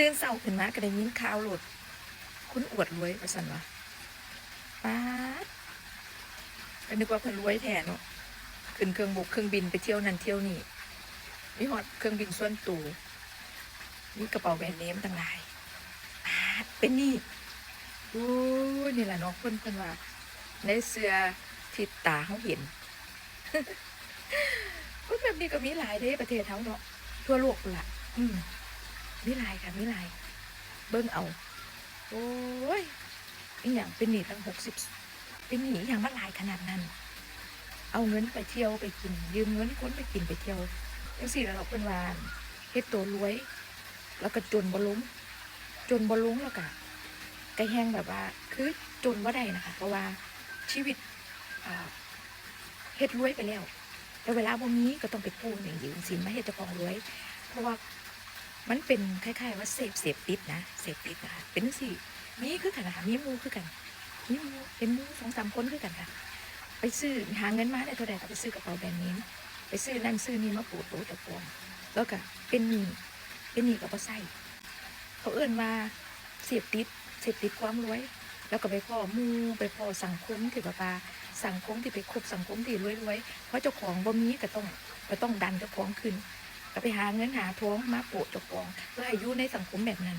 ตื่นเศร้าขึ้นมาก็ได้ยินข่าวโหลดคุณอวดรวยประสันวะป๊าดก็นึกว่าเพิ่นรวยแทนเนาะขึ้นเครื่องบุกเครื่องบินไปเที่ยวนั่นเที่ยวนี่มีหอดเครื่องบินส่วนตัวมีกระเป๋าแบรนด์เนมต่างหลายป๊าเป็นนี่โอ้นี่แหละเนาะเพิ่นเพิ่นว่าในเสื้อที่ตาเขาเห็นคนแบบนี้ก็มีหลายเด้ประเทศเขาเนาะทั่วโลกละอืม มีหลค่ะมีหลเบิ่งเอา โอ้ยอีหยังเป็นหนีตั้งหกสิบเป็นหนีอย่างมันหลายขนาดนั้น เอาเงินไปเที่ยวไปกิน ยืมเงินคนไปกินไปเที่ยวจังสี่เราเป็นวานเฮ็ดตัวรวย แล้วก็จนบ่ลงจนบ่ลงแล้วก็กระแหงแบบว่า คือจนว่าได้นะคะ เพราะว่าชีวิตเฮ็ดรวยไปแล้ว แต่เวลาบ่มีก็ต้องไปกู้หนึ่งยืมสินมาเฮ็ดจ้าของรวย เพราะว่า มันเป็นคล้ายๆว่าเสพเสพติดนะเสพติดนะคะเป็นจังซี่มีคือกันนะคะมีมูคือกันมีมูเป็นมูสองสามคนคือกันค่ะ ไปซื้อหาเงินมาได้เท่าใดก็ไปซื้อกระเป๋าแบรนด์เนมไปซื้อนั่นซื้อนี่มาปูดโตตะปวงแล้วก็เป็นหนี้เป็นหนี้กับบ่ใส่เขาเอื้นว่าเสพติดเสพติดความรวย แล้วก็ไปพ่อมูไปพ่อสังคมที่แบบว่าสังคมที่ไปคบสังคมที่รวยๆเพราะเจ้าของบ่มีก็ต้องก็ต้องดันเจ้าของขึ้น ก็ไปหาเงินหาทองมาโปะจกองเพื่อให้อยู่ในสังคมแบบนั้น